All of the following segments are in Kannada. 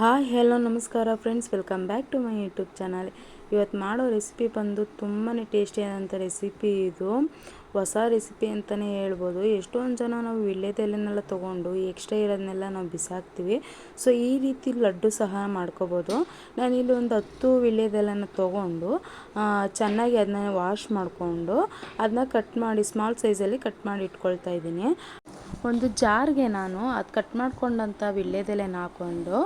ಹಾಯ್, ಹೆಲೋ, ನಮಸ್ಕಾರ friends welcome back to my YouTube channel ಇವತ್ತು ಮಾಡೋ ರೆಸಿಪಿ ಬಂದು ತುಂಬಾ ಟೇಸ್ಟಿಯಾದಂಥ ರೆಸಿಪಿ ಇದು. ಹೊಸ ರೆಸಿಪಿ ಅಂತಲೇ ಹೇಳ್ಬೋದು. ಎಷ್ಟೊಂದು ಜನ ನಾವು ವಿಳ್ಯದೆಲೆನೆಲ್ಲ ತೊಗೊಂಡು ಎಕ್ಸ್ಟ್ರಾ ಇರೋದನ್ನೆಲ್ಲ ನಾವು ಬಿಸಾಕ್ತೀವಿ. ಸೊ ಈ ರೀತಿ ಲಡ್ಡು ಸಹ ಮಾಡ್ಕೋಬೋದು. ನಾನಿಲ್ಲಿ ಒಂದು ಹತ್ತು ವಿಳ್ಯದೆಲೆನ ತೊಗೊಂಡು ಚೆನ್ನಾಗಿ ಅದನ್ನ ವಾಶ್ ಮಾಡಿಕೊಂಡು ಅದನ್ನ ಕಟ್ ಮಾಡಿ ಸ್ಮಾಲ್ ಸೈಜಲ್ಲಿ ಕಟ್ ಮಾಡಿ ಇಟ್ಕೊಳ್ತಾ ಇದ್ದೀನಿ. ಒಂದು ಜಾರ್ಗೆ ನಾನು ಅದು ಕಟ್ ಮಾಡ್ಕೊಂಡಂಥ ವಿಳ್ಯದೆಲೆನ ಹಾಕ್ಕೊಂಡು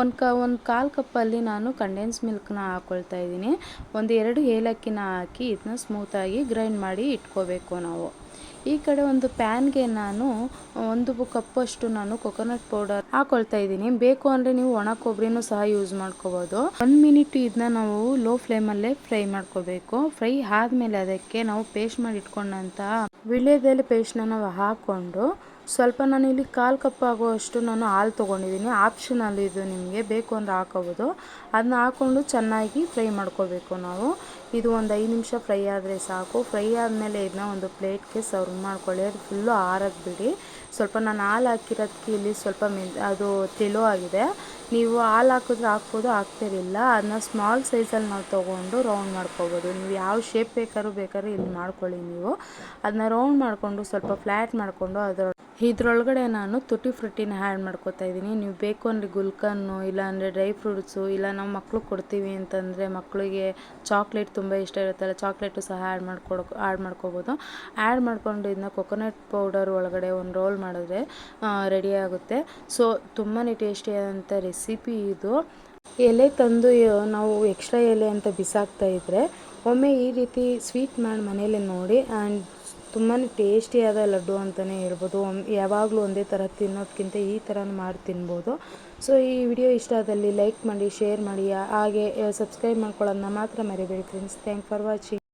ಒಂದು ಕ, ಒಂದು ಕಾಲು ಕಪ್ಪಲ್ಲಿ ನಾನು ಕಂಡೆನ್ಸ್ ಮಿಲ್ಕ್ನ ಹಾಕ್ಕೊಳ್ತಾ ಇದ್ದೀನಿ. ಒಂದು ಎರಡು ಏಲಕ್ಕಿನ ಹಾಕಿ ಇದನ್ನ ಸ್ಮೂತಾಗಿ ಗ್ರೈಂಡ್ ಮಾಡಿ ಇಟ್ಕೋಬೇಕು ನಾವು. ಈ ಕಡೆ ಒಂದು ಪ್ಯಾನ್ಗೆ ನಾನು ಒಂದು ಕಪ್ಪಷ್ಟು ನಾನು ಕೊಕೊನಟ್ ಪೌಡರ್ ಹಾಕೊಳ್ತಾ ಇದ್ದೀನಿ. ಬೇಕು ಅಂದರೆ ನೀವು ಒಣ ಕೊಬ್ಬರಿನೂ ಸಹ ಯೂಸ್ ಮಾಡ್ಕೋಬೋದು. ಒನ್ ಮಿನಿಟ್ ಇದನ್ನ ನಾವು ಲೋ ಫ್ಲೇಮಲ್ಲೇ ಫ್ರೈ ಮಾಡ್ಕೋಬೇಕು. ಫ್ರೈ ಆದಮೇಲೆ ಅದಕ್ಕೆ ನಾವು ಪೇಸ್ಟ್ ಮಾಡಿ ಇಟ್ಕೊಂಡಂಥ ವಿಳ್ಯದಲ್ಲಿ ಪೇಸ್ಟ್ನ ನಾವು ಹಾಕ್ಕೊಂಡು ಸ್ವಲ್ಪ ನಾನು ಇಲ್ಲಿ ಕಾಲು ಕಪ್ ಆಗುವಷ್ಟು ನಾನು ಹಾಲು ತೊಗೊಂಡಿದ್ದೀನಿ. ಆಪ್ಷನಲ್ ಇದು ನಿಮಗೆ ಬೇಕು ಅಂದರೆ ಹಾಕೋಬೋದು. ಅದನ್ನ ಹಾಕ್ಕೊಂಡು ಚೆನ್ನಾಗಿ ಫ್ರೈ ಮಾಡ್ಕೋಬೇಕು ನಾವು. ಇದು ಒಂದು ಐದು ನಿಮಿಷ ಫ್ರೈ ಆದರೆ ಸಾಕು. ಫ್ರೈ ಆದಮೇಲೆ ಇದನ್ನ ಒಂದು ಪ್ಲೇಟ್ಗೆ ಸರ್ವ್ ಮಾಡ್ಕೊಳ್ಳಿ. ಅದು ಫುಲ್ಲು ಆರಕ್ಕೆ ಬಿಡಿ. ಸ್ವಲ್ಪ ನಾನು ಹಾಲು ಹಾಕಿರೋದಕ್ಕೆ ಇಲ್ಲಿ ಸ್ವಲ್ಪ ಮೆನ್ ಅದು ತೆಳು ಆಗಿದೆ. ನೀವು ಹಾಲು ಹಾಕಿದ್ರೆ ಹಾಕ್ಬೋದು ಹಾಕ್ತಿರಿಲ್ಲ ಅದನ್ನ ಸ್ಮಾಲ್ ಸೈಜಲ್ಲಿ ನಾವು ತೊಗೊಂಡು ರೌಂಡ್ ಮಾಡ್ಕೋಬೋದು. ನೀವು ಯಾವ ಶೇಪ್ ಬೇಕಾದ್ರೂ ಬೇಕಾದ್ರೂ ಇಲ್ಲಿ ಮಾಡ್ಕೊಳ್ಳಿ ನೀವು. ಅದನ್ನ ರೌಂಡ್ ಮಾಡಿಕೊಂಡು ಸ್ವಲ್ಪ ಫ್ಲ್ಯಾಟ್ ಮಾಡಿಕೊಂಡು ಅದರ ಇದ್ರೊಳಗಡೆ ನಾನು ತುಟಿ ಫ್ರುಟ್ಟಿನ ಆ್ಯಡ್ ಮಾಡ್ಕೊತಾ ಇದ್ದೀನಿ. ನೀವು ಬೇಕು ಅಂದರೆ ಗುಲ್ಕನ್ನು ಇಲ್ಲಾಂದರೆ ಡ್ರೈ ಫ್ರೂಟ್ಸು ಇಲ್ಲ ನಾವು ಮಕ್ಕಳು ಕೊಡ್ತೀವಿ ಅಂತಂದರೆ ಮಕ್ಕಳಿಗೆ ಚಾಕ್ಲೇಟ್ ತುಂಬ ಇಷ್ಟ ಇರುತ್ತಲ್ಲ ಚಾಕ್ಲೇಟು ಸಹ ಆ್ಯಡ್ ಮಾಡ್ಕೊಡೋ ಆ್ಯಡ್ ಮಾಡ್ಕೋಬೋದು. ಆ್ಯಡ್ ಮಾಡ್ಕೊಂಡು ಇದನ್ನ ಕೊಕೊನಟ್ ಪೌಡರ್ ಒಳಗಡೆ ಒಂದು ರೋಲ್ ಮಾಡಿದ್ರೆ ರೆಡಿ ಆಗುತ್ತೆ. ಸೊ ತುಂಬಾ ಟೇಸ್ಟಿಯಾದಂಥ ರೆಸಿಪಿ ಇದು. ಎಲೆ ತಂದು ನಾವು ಎಕ್ಸ್ಟ್ರಾ ಎಲೆ ಅಂತ ಬಿಸಾಕ್ತಾ ಇದ್ದರೆ ಒಮ್ಮೆ ಈ ರೀತಿ ಸ್ವೀಟ್ ಮಾಡಿ ಮನೇಲಿ ನೋಡಿ ಆ್ಯಂಡ್ ತುಂಬಾ ಟೇಸ್ಟಿಯಾದ ಲಡ್ಡು ಅಂತಲೇ ಹೇಳ್ಬೋದು. ಯಾವಾಗಲೂ ಒಂದೇ ಥರ ತಿನ್ನೋದಕ್ಕಿಂತ ಈ ಥರ ಮಾಡಿ ತಿನ್ಬೋದು. ಸೊ ಈ ವಿಡಿಯೋ ಇಷ್ಟ ಆದಲ್ಲಿ ಲೈಕ್ ಮಾಡಿ ಶೇರ್ ಮಾಡಿ, ಹಾಗೆ ಸಬ್ಸ್ಕ್ರೈಬ್ ಮಾಡ್ಕೊಳ್ಳೋದನ್ನ ಮಾತ್ರ ಮರಿಬೇಡಿ ಫ್ರೆಂಡ್ಸ್ ಥ್ಯಾಂಕ್ ಫಾರ್ ವಾಚಿಂಗ್